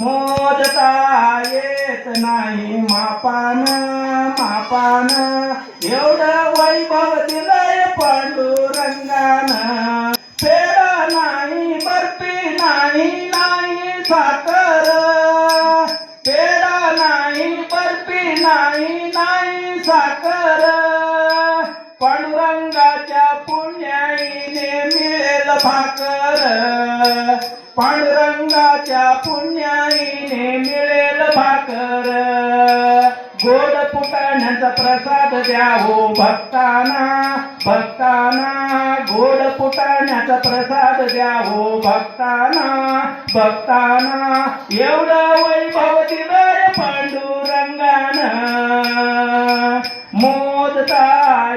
मोजता येत नाही मापान मापान. एवढं वैभव दिलंय पांडुरंगान. फेरा नाही बर्फी नाही नाही साखर. फेरा नाही बर्फी नाही नाही साखर. पांडुरंगाच्या पुण्याईने मिळेल भाकर. पांडुरंगाच्या पुण्याईने मिळेल भाकर. गोड पुटाण्याचा प्रसाद द्या हो भक्ताना भक्ताना. गोड पुटाण्याचा प्रसाद द्या हो भक्ताना भक्ताना. एवढा वैभव दिलाय पांडुरंगान. मोदता मोजता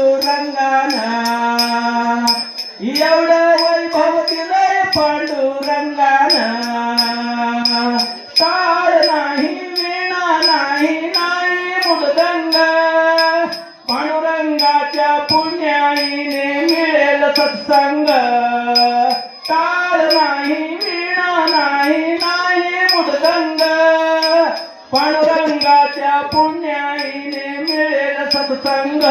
आईने मिळेल सत्संग. टाळ नाही वीणा नाही नाही मृदंग रंगाच्या पुण्याईने मिळेल सत्संग.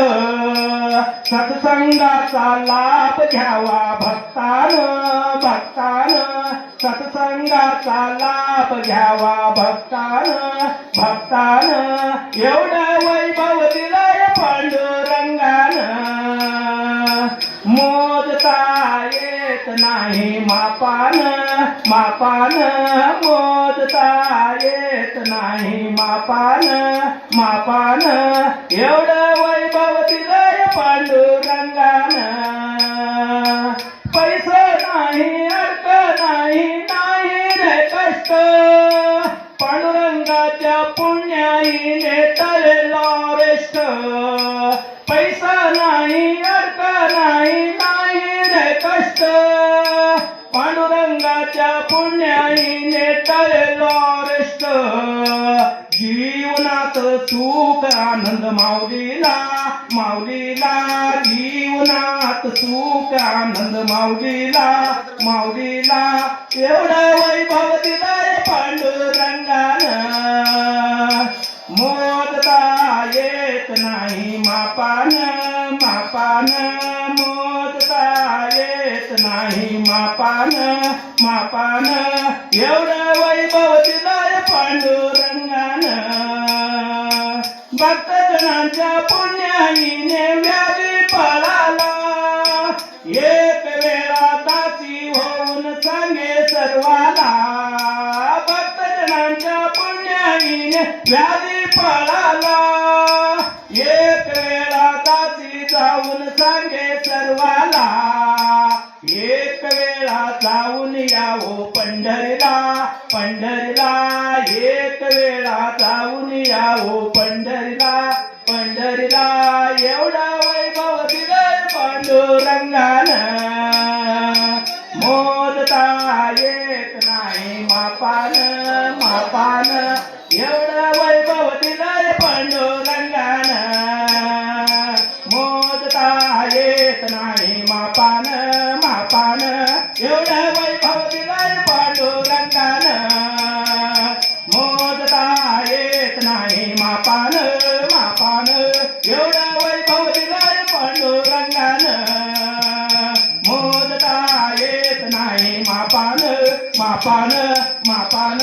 सत्संगाचा लाभ घ्यावा भक्तान भक्तान. सत्संगाचा लाभ घ्यावा भक्तान भक्तान. एवढं नाही मापान मापान मोजता येत नाही. मापान मापान एवढं वैभव दिलंय पांडुरंगान. पैसा नाही अर्थ नाही नाही रे कष्ट. पांडुरंगाच्या पुण्याईने रेस्ट जीवनात सुख आनंद माऊलीला माऊलीला. जीवनात सुख आनंद माऊलीला माऊलीला. एवढा वैभव दिलाय पांडुरंगान. मोदता येत नाही मापान मापान मोद नाही मापान मापान. एवढं वैभव दिलाय पांडुरंगान. भक्तजनांच्या पुण्याईने व्याजी पळाला. एक वेळा दासी होऊन सांगे सर्वाला. भक्तजनांच्या पुण्याईने व्याधी पळाला. एक वेळा दासी जाऊन सांगे सर्वाला. जाऊन यावो पंढरला. पंढरला एक वेळा जाऊन यावो पंढरला. पंढरला एवढा वैभव दिले पांडुरंगान. मोदता येत नाही मापान मापान. एवढा वैभव दिले पांडुरंगान. मोदता येत नाही मापान एवढ्या वैभव दिलंय पांडुरंगानं मोजता येत नाही मापान मापान. एवढ्या वैभव दिलंय पांडुरंगानं मोजता येत नाही मापान मापान मापान.